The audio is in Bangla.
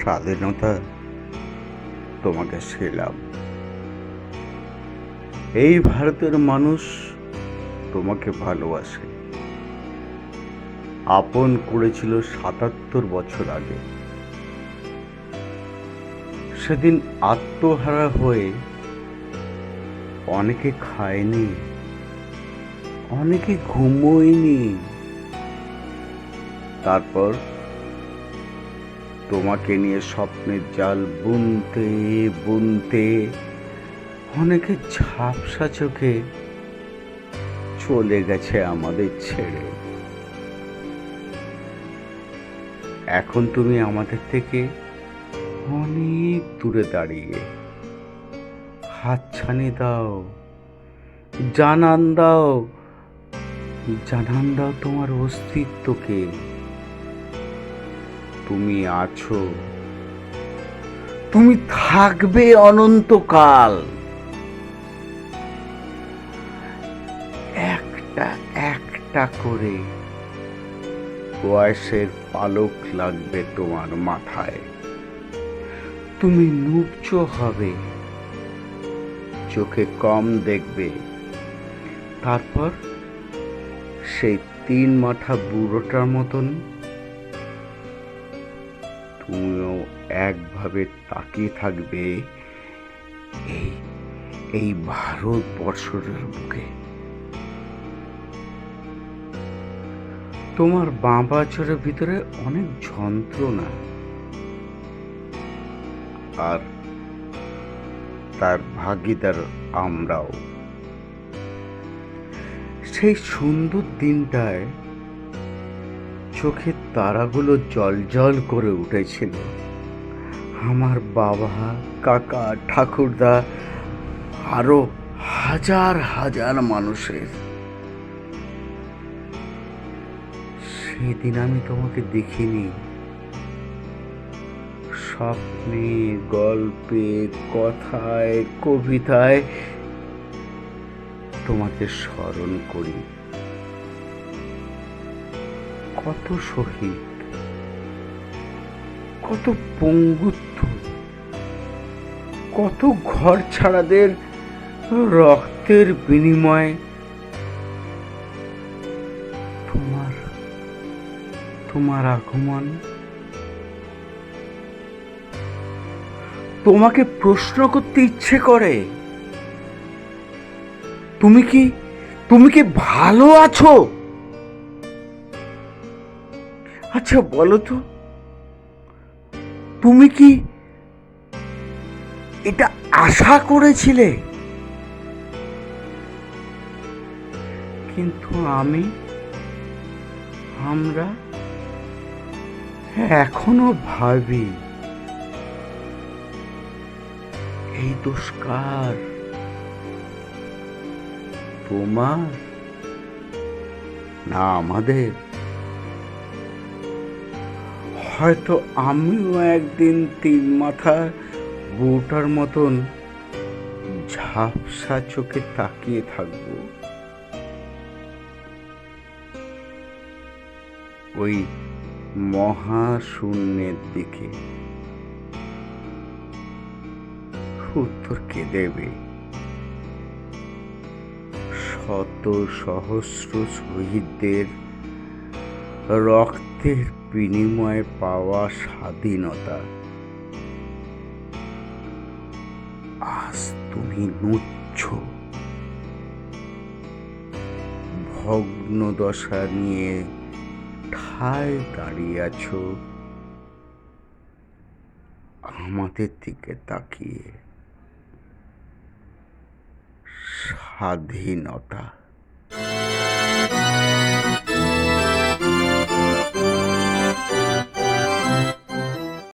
স্বাধীনতা তোমাকে ছিলাম। এই ভারতের মানুষ তোমাকে ভালোবাসে। আপন করেছিল সাতাত্তর বছর আগে। সেদিন আত্মহারা হয়ে অনেকে খায়নি, অনেকে ঘুমোয়নি। তারপর তোমাকে নিয়ে স্বপ্নের জাল বুনতে বুনতে অনেকে ঝাপসা চোখে চলে গেছে আমাদের ছেড়ে। এখন তুমি আমাদের থেকে অনেক দূরে দাঁড়িয়ে হাতছানি দাও, জানান দাও জানান দাও তোমার অস্তিত্বকে। তুমি আছো। তুমি থাকবে অনন্তকাল। একটা একটা করে বয়সের পালক লাগবে তোমার মাথায়। তুমি নুবচ হবে। চোখে কম দেখবে। তারপর সেই তিন মাথা বুড়োটার মতন তুমিও একভাবে তাকিয়ে থাকবে এই এই ভারতবর্ষের বুকে। তোমার বাঁ বাছরের ভিতরে অনেক যন্ত্রণা। আর তার ভাগিদার আমরাও। সেই সুন্দর দিনটায় চোখের তারাগুলো জল করে উঠেছিল। আমার বাবা, কাকা, ঠাকুরদা, আরও হাজার হাজার মানুষের। সেদিন আমি তোমাকে দেখিনি। স্বপ্নে, গল্পে, কথায়, কবিতায় তোমাকে স্মরণ করি। কত শহীদ, কত পঙ্গুত্ব, কত ঘর ছাড়াদের রক্তের বিনিময়ে তোমার তোমার আগমন। তোমাকে প্রশ্ন করতে ইচ্ছে করে, তুমি কি তুমি কি ভালো আছো? আচ্ছা বলো তো। তুমি কি এটা আশা করেছিলে? কিন্তু আমি, আমরা এখনও ভাবি, এই দুষ্কার তোমার না আমাদের। হয়তো আমিও একদিন তিন মাথা বউটার মতন ঝাপসা চোখে তাকিয়ে থাকব। ওই মহাশূন্যের দিকে। উত্তর কে দেবে? শত সহস্র শহীদদের রক্তের বিনিময়ে পাওয়া স্বাধীনতা। আজ তুমি নুচ্ছ ভগ্ন দশা নিয়ে ঠায় দাঁড়িয়ে আছো। আমাদের দিকে তাকিয়ে স্বাধীনতা।